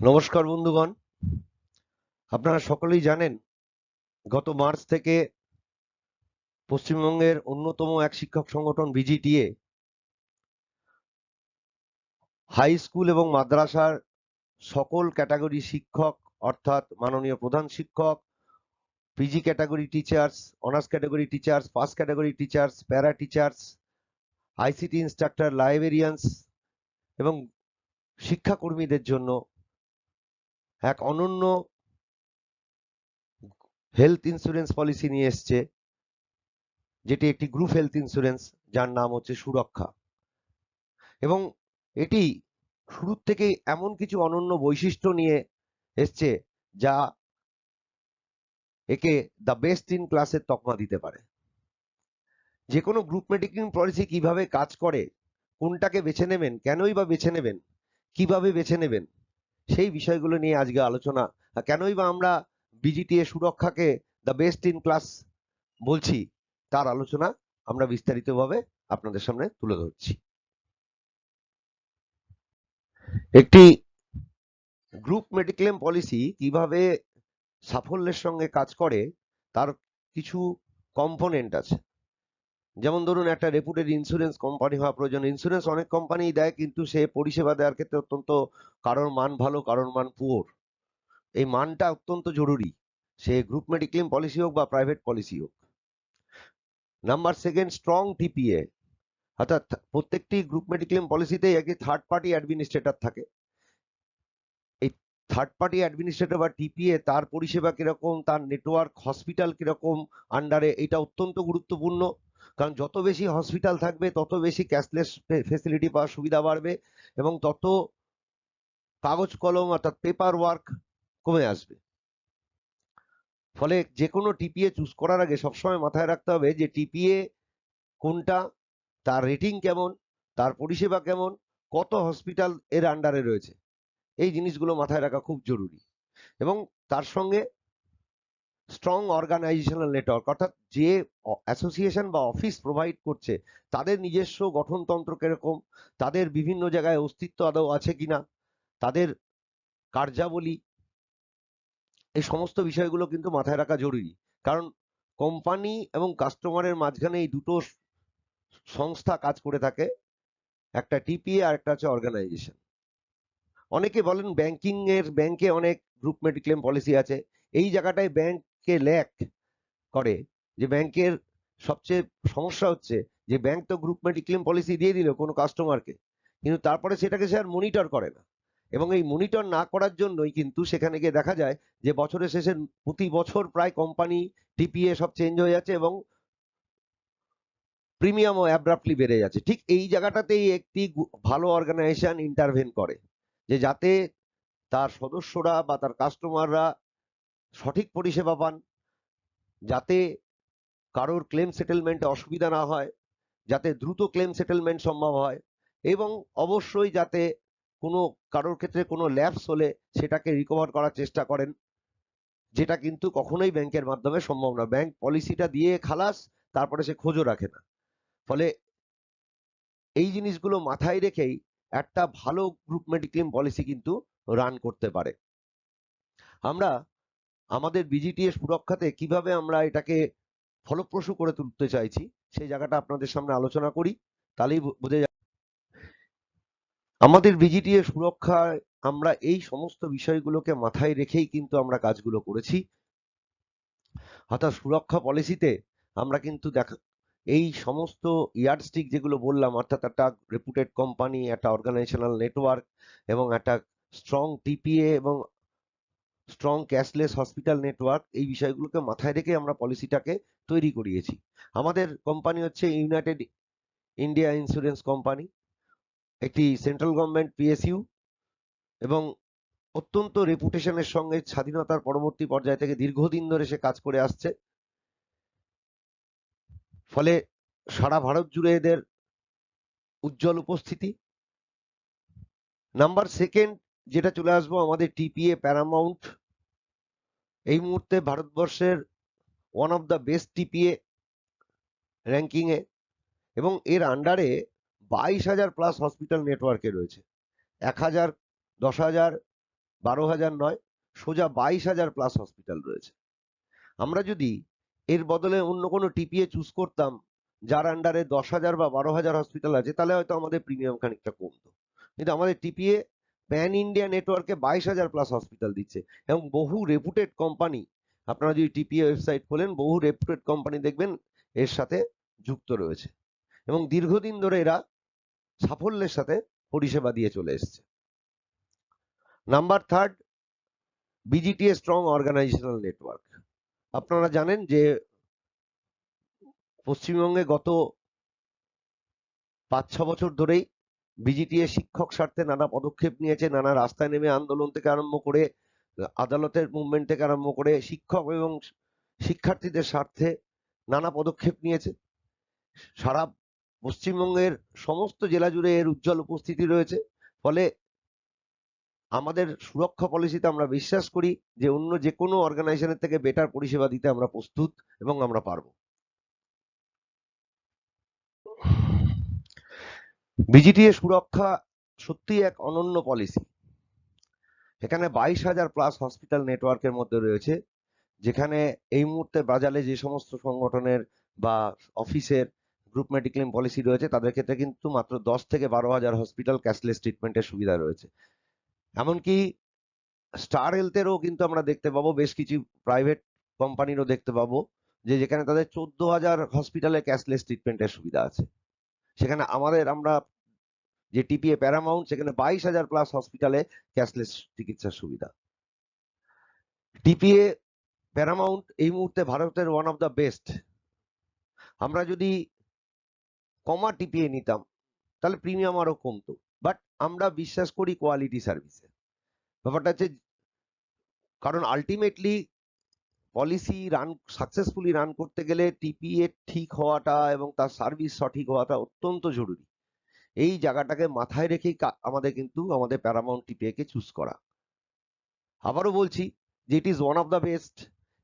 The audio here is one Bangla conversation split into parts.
নমস্কার বন্ধুগণ। আপনারা সকলেই জানেন, গত মার্চ থেকে পশ্চিমবঙ্গের অন্যতম এক শিক্ষক সংগঠন বিজিটিএ হাই স্কুল এবং মাদ্রাসার সকল ক্যাটাগরি শিক্ষক, অর্থাৎ মাননীয় প্রধান শিক্ষক, PG category teachers, honours category teachers, first category teachers, para teachers, ICT instructor, librarians এবং শিক্ষাকর্মীদের জন্য এক অনন্য হেলথ ইন্স্যুরেন্স পলিসি নিয়ে এসছে, যেটি একটি গ্রুপ হেলথ ইন্স্যুরেন্স যার নাম হচ্ছে সুরক্ষা। এবং এটি শুরুর থেকেই এমন কিছু অনন্য বৈশিষ্ট্য নিয়ে এসছে, যা একে দ্য বেস্ট ইন ক্লাসের তকমা দিতে পারে। যে কোনো গ্রুপ মেডিক্লিং পলিসি কীভাবে কাজ করে, কোনটাকে বেছে নেবেন, কেনই বা বেছে নেবেন, কীভাবে বেছে নেবেন সেই বিষয়গুলো নিয়ে আজকে আলোচনা। কেনই বা আমরা বিজিটিএ সুরক্ষাকে দ্য বেস্ট ইন ক্লাস বলছি, তার আলোচনা আমরা বিস্তারিতভাবে আপনাদের সামনে তুলে ধরছি। একটি গ্রুপ মেডিক্লেম পলিসি কীভাবে সাফল্যের সঙ্গে কাজ করে, তার কিছু কম্পোনেন্ট আছে। যেমন ধরুন একটা রেপুটেড ইন্স্যুরেন্স কোম্পানি হওয়া প্রয়োজন। ইন্স্যুরেন্স অনেক কোম্পানি দেয়, কিন্তু সে পরিষেবা দেওয়ার ক্ষেত্রে অত্যন্ত কারোর মান ভালো, কারোর মান পুয়োর এই মানটা অত্যন্ত জরুরি। সে গ্রুপ মেডিক্লেম পলিসি হোক বা প্রাইভেট পলিসি হোক। নাম্বার সেকেন্ড স্ট্রং টিপিএ অর্থাৎ প্রত্যেকটি গ্রুপ মেডিক্লেম পলিসিতেই একটি থার্ড পার্টি অ্যাডমিনিস্ট্রেটর থাকে। এই থার্ড পার্টি অ্যাডমিনিস্ট্রেটর বা টিপিএ তার পরিষেবা কীরকম, তার নেটওয়ার্ক হসপিটাল কীরকম আন্ডারে এটা অত্যন্ত গুরুত্বপূর্ণ। কারণ যত বেশি হসপিটাল থাকবে, তত বেশি ক্যাশলেস ফেসিলিটি পাওয়ার সুবিধা বাড়বে এবং তত কাগজ কলম অর্থাৎ পেপার ওয়ার্ক কমে আসবে। ফলে যে কোনো টিপিএ চুজ করার আগে সবসময় মাথায় রাখতে হবে যে টিপিএ কোনটা, তার রেটিং কেমন, তার পরিষেবা কেমন, কত হসপিটাল এর আন্ডারে রয়েছে। এই জিনিসগুলো মাথায় রাখা খুব জরুরি। এবং তার সঙ্গে স্ট্রং অর্গানাইজেশনাল নেটওয়ার্ক অর্থাৎ যে অ্যাসোসিয়েশন বা অফিস প্রোভাইড করছে, তাদের নিজস্ব গঠনতন্ত্র কীরকম, তাদের বিভিন্ন জায়গায় অস্তিত্ব আদৌ আছে কিনা, তাদের কার্যাবলী, এই সমস্ত বিষয়গুলো কিন্তু মাথায় রাখা জরুরি। কারণ কোম্পানি এবং কাস্টমারের মাঝখানে এই দুটো সংস্থা কাজ করে থাকে, একটা টিপিএ আর একটা হচ্ছে অর্গানাইজেশন অনেকে বলেন ব্যাংকিং এর ব্যাংকে অনেক গ্রুপ মেডিক্লেম পলিসি আছে এই জায়গাটায় ব্যাংককে ল্যাক করে যে ব্যাংকের সবচেয়ে সমস্যা হচ্ছে যে ব্যাংক তো গ্রুপ মেডিক্লেম পলিসি দিয়ে দিল কোনো কাস্টমারকে কিন্তু তারপরে সেটাকে সে আর মনিটর করে না। এবং এই মনিটর না করার জন্যই কিন্তু সেখানে গিয়ে দেখা যায় যে বছরের শেষে প্রতি বছর প্রায় কোম্পানি টিপিএ সব চেঞ্জ হয়ে যাচ্ছে এবং প্রিমিয়ামও অ্যাব্রাপ্টলি বেড়ে যাচ্ছে। ঠিক এই জায়গাটাতেই একটি ভালো অর্গানাইজেশন ইন্টারভেন করে। যে যাতে তার সদস্যরা বা তার কাস্টমাররা সঠিক পরিষেবা পান, যাতে কারোর ক্লেম সেটেলমেন্টে অসুবিধা না হয়, যাতে দ্রুত ক্লেম সেটেলমেন্ট সম্ভব হয় এবং অবশ্যই যাতে কোনো, কারোর ক্ষেত্রে কোনো ল্যাপস হলে সেটাকে রিকভার করার চেষ্টা করেন, যেটা কিন্তু কখনোই ব্যাংকের মাধ্যমে সম্ভব না। ব্যাংক পলিসিটা দিয়ে খালাস, তারপরে সে খোঁজও রাখে না। ফলে এই জিনিসগুলো মাথায় রেখেই একটা ভালো গ্রুপ মেডিক্লেম পলিসি কিন্তু রান করতে পারে। আমরা আমাদের বিজিটিএ সুরক্ষাতে কীভাবে আমরা এটাকে ফলপ্রসূ করে তুলতে চাইছি, সেই জায়গাটা আপনাদের সামনে আলোচনা করি, তাহলেই বোঝা যাবে আমাদের বিজিটিএ সুরক্ষায় আমরা এই সমস্ত বিষয়গুলোকে মাথায় রেখেই কিন্তু আমরা কাজগুলো করেছি। অর্থাৎ সুরক্ষা পলিসিতে আমরা কিন্তু দেখা, এই সমস্ত ইয়ার্ডস্টিক যেগুলো বললাম, অর্থাৎ একটা রেপুটেড কোম্পানি একটা অর্গানাইজেশনাল নেটওয়ার্ক এবং একটা স্ট্রং টিপিএ এবং স্ট্রং ক্যাশলেস হসপিটাল নেটওয়ার্ক এই বিষয়গুলোকে মাথায় রেখে আমরা পলিসিটাকে তৈরি করিয়েছি। আমাদের কোম্পানি হচ্ছে ইউনাইটেড ইন্ডিয়া ইন্স্যুরেন্স কোম্পানি একটি সেন্ট্রাল গভর্নমেন্ট পিএসইউ এবং অত্যন্ত রেপুটেশনের সঙ্গে স্বাধীনতার পরবর্তী পর্যায় থেকে দীর্ঘদিন ধরে সে কাজ করে আসছে। ফলে সারা ভারত জুড়ে এদের উজ্জ্বল উপস্থিতি। নাম্বার সেকেন্ড যেটা চলে আসব, আমাদের টিপিএ প্যারামাউন্ট এই মুহূর্তে ভারতবর্ষের one of the best TPA ranking এ এবং এর আন্ডারে বাইশ হাজার প্লাস হসপিটাল নেটওয়ার্কে রয়েছে। এক হাজার, দশ হাজার, বারো হাজার নয়, সোজা বাইশ হাজার প্লাস হসপিটাল রয়েছে। আমরা যদি এর বদলে অন্য কোনো টিপিএ চুজ করতাম, যার আন্ডারে দশ হাজার বা বারো হাজার হসপিটাল আছে, তাহলে হয়তো আমাদের প্রিমিয়াম খানিকটা কমতো। কিন্তু আমাদের টিপিএ প্যান ইন্ডিয়া নেটওয়ার্কে বাইশ হাজার প্লাস হসপিটাল দিচ্ছে। এবং বহু রেপুটেড কোম্পানি আপনারা যদি টিপিএ ওয়েবসাইট খোলেন, বহু রেপুটেড কোম্পানি দেখবেন, এর সাথে যুক্ত রয়েছে। এবং দীর্ঘদিন ধরে এরা সাফল্যের সাথে পরিষেবা দিয়ে চলে এসছে। Number third BGTA strong organisational network আপনারা জানেন যে পশ্চিমবঙ্গে গত পাঁচ ছ বছর ধরেই বিজিটিএ শিক্ষক স্বার্থে নানা পদক্ষেপ নিয়েছে, নানা রাস্তায় নেমে আন্দোলন থেকে আরম্ভ করে, আদালতের মুভমেন্ট থেকে আরম্ভ করে শিক্ষক এবং শিক্ষার্থীদের স্বার্থে নানা পদক্ষেপ নিয়েছে। সারা পশ্চিমবঙ্গের সমস্ত জেলা জুড়ে এর উজ্জ্বল উপস্থিতি রয়েছে। ফলে আমাদের সুরক্ষা পলিসিতে আমরা বিশ্বাস করি যে অন্য যে কোনো অর্গানাইজেশনের থেকে বেটার পরিষেবা দিতে আমরা প্রস্তুত এবং আমরা পারব। বিজিটিএ সুরক্ষা সত্যি এক অনন্য পলিসি এখানে বাইশ হাজার প্লাস হসপিটাল নেটওয়ার্কের মধ্যে রয়েছে, যেখানে এই মুহূর্তে বাজারে যে সমস্ত সংগঠনের বা অফিসের গ্রুপ মেডিক্লেম পলিসি রয়েছে, তাদের ক্ষেত্রে কিন্তু মাত্র দশ থেকে বারো হাজার হসপিটাল ক্যাশলেস ট্রিটমেন্টের সুবিধা রয়েছে। এমনকি স্টার হেলথেরও কিন্তু আমরা দেখতে পাবো, বেশ কিছু প্রাইভেট কোম্পানিরও দেখতে পাবো, যে যেখানে তাদের চোদ্দ হাজার হসপিটালে ক্যাশলেস ট্রিটমেন্টের সুবিধা আছে। সেখানে আমাদের আমরা যে টিপিএ প্যারামাউন্ট সেখানে বাইশ হাজার প্লাস হসপিটালে ক্যাশলেস চিকিৎসার সুবিধা। টিপিএ প্যারামাউন্ট এই মুহূর্তে ভারতের ওয়ান অফ দ্য বেস্ট আমরা যদি কমা টিপিএ নিতাম, তাহলে প্রিমিয়াম আরও কমতো। বাট আমরা বিশ্বাস করি কোয়ালিটি সার্ভিসে ব্যাপারটা হচ্ছে, কারণ ultimately policy run successfully run করতে গেলে টিপিএ ঠিক হওয়াটা এবং তার সার্ভিস সঠিক হওয়াটা অত্যন্ত জরুরি। এই জায়গাটাকে মাথায় রেখেই আমাদের কিন্তু আমাদের প্যারামাউন্ট টিপিএ কে চুজ করা। আবারও বলছি যে it is one of the best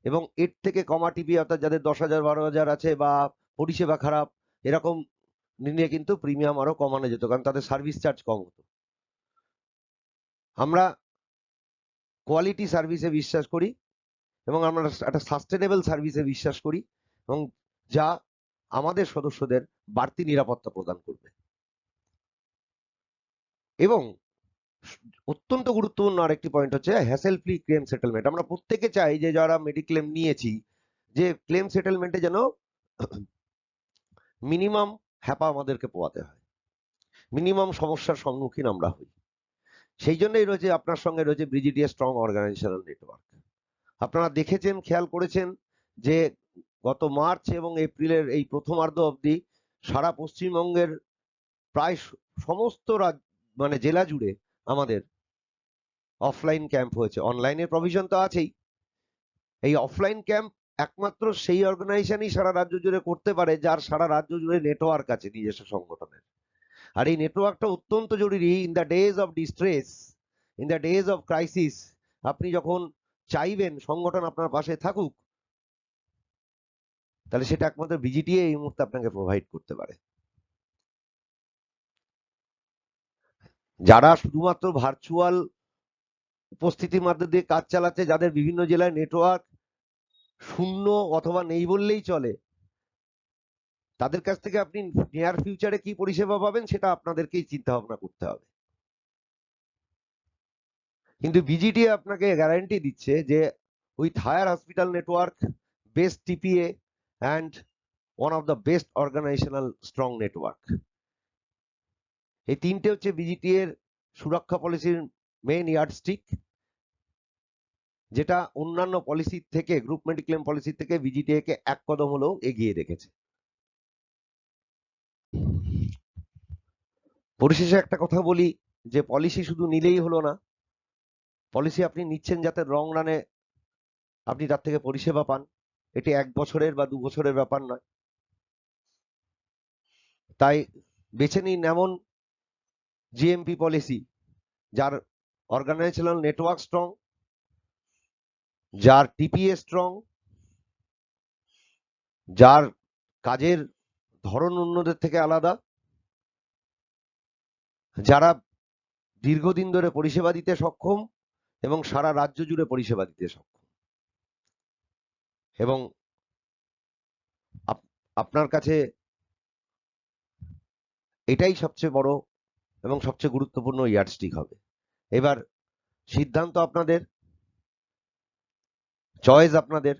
এবং এর থেকে কমা টিপি অর্থাৎ যাদের দশ হাজার, বারো হাজার আছে বা পরিষেবা খারাপ, এরকম নিয়ে কিন্তু প্রিমিয়াম আরও কমানো যেত কারণ তাদের সার্ভিস চার্জ কম হতো। আমরা কোয়ালিটি সার্ভিসে বিশ্বাস করি এবং আমরা একটা সাস্টেনেবল সার্ভিসে বিশ্বাস করি এবং যা আমাদের সদস্যদের বাড়তি নিরাপত্তা প্রদান করবে। এবং অত্যন্ত গুরুত্বপূর্ণ আরেকটি পয়েন্ট হচ্ছে হ্যাসেল ফ্রি ক্লেম সেটেলমেন্ট আমরা প্রত্যেকে চাই যে যারা মেডিক্লেম নিয়েছি, যে ক্লেম সেটেলমেন্টে যেন মিনিমাম হ্যাপা আমাদেরকে পোয়াতে হয়। মিনিমাম সমস্যার সম্মুখীন আমরা হই। সেই জন্যই রয়েছে আপনার সঙ্গে রয়েছে ব্রিজিডিয়া স্ট্রং অর্গানাইজেশনাল নেটওয়ার্ক আপনারা দেখেছেন, খেয়াল করেছেন যে গত মার্চ এবং এপ্রিলের এই প্রথমার্ধ অবধি সারা পশ্চিমবঙ্গের প্রায় সমস্ত রাজ মানে জেলা জুড়ে আমাদের অফলাইন ক্যাম্প হয়েছে। অনলাইনের প্রভিশন তো আছেই। এই অফলাইন ক্যাম্প একমাত্র সেই অর্গানাইজেশনই সারা রাজ্য জুড়ে করতে পারে, যার সারা রাজ্য জুড়ে নেটওয়ার্ক আছে নিজস্ব সংগঠনের। আর এই নেটওয়ার্কটা অত্যন্ত জরুরি। In the days of distress in the days of crisis আপনি যখন চাইবেন সংগঠন আপনার পাশে থাকুক, তাহলে সেটা একমাত্র বিজিটিএ এই মুহূর্তে আপনাকে প্রোভাইড করতে পারে। যারা শুধুমাত্র ভার্চুয়াল উপস্থিতির মধ্যে দিয়ে কাজ চালাচ্ছে, যাদের বিভিন্ন জেলায় নেটওয়ার্ক শূন্য অথবা নেই বললেই চলে, তাদের কাছ থেকে আপনি নিয়ার ফিউচারে কি পরিষেবা পাবেন সেটা আপনাদেরকেই চিন্তা ভাবনা করতে হবে। কিন্তু বিজিটি আপনাকে গ্যারান্টি দিচ্ছে যে with higher hospital network best TPA and one of the best organisational strong network এই তিনটে হচ্ছে বিজিটি এর সুরক্ষা পলিসির মেন ইয়ার্ডস্টিক যেটা অন্যান্য পলিসি থেকে গ্রুপ মেডিক্লেম পলিসি থেকে বিজিটিএ কে এক কদম হলেও এগিয়ে রেখেছে। পরিশেষে একটা কথা বলি যে পলিসি শুধু নিলেই হলো না পলিসি আপনি নিচ্ছেন যাতে রং রানে আপনি তার থেকে পরিষেবা পান। এটি এক বছরের বা দু বছরের ব্যাপার নয়। তাই বেছে নিন এমন জিএমপি পলিসি যার অর্গানাইজেশনাল নেটওয়ার্ক স্ট্রং যার টিপিএ স্ট্রং যার কাজের ধরন অন্যদের থেকে আলাদা, যারা দীর্ঘদিন ধরে পরিষেবা দিতে সক্ষম এবং সারা রাজ্য জুড়ে পরিষেবা দিতে সক্ষম। এবং আপনার কাছে এটাই সবচেয়ে বড় এবং সবচেয়ে গুরুত্বপূর্ণ ইয়ার্ডস্টিক হবে। এবার সিদ্ধান্ত আপনাদের, চয়েস আপনাদের।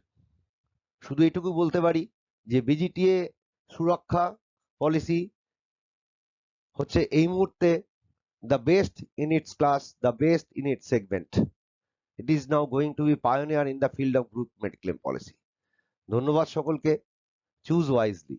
শুধু এটুকু বলতে পারি যে বিজিটিএ সুরক্ষা পলিসি হচ্ছে এই মুহূর্তে the best in its class the best in its segment it is now going to be pioneer in the field of group mediclaim policy ধন্যবাদ সকলকে চুজ ওয়াইজলি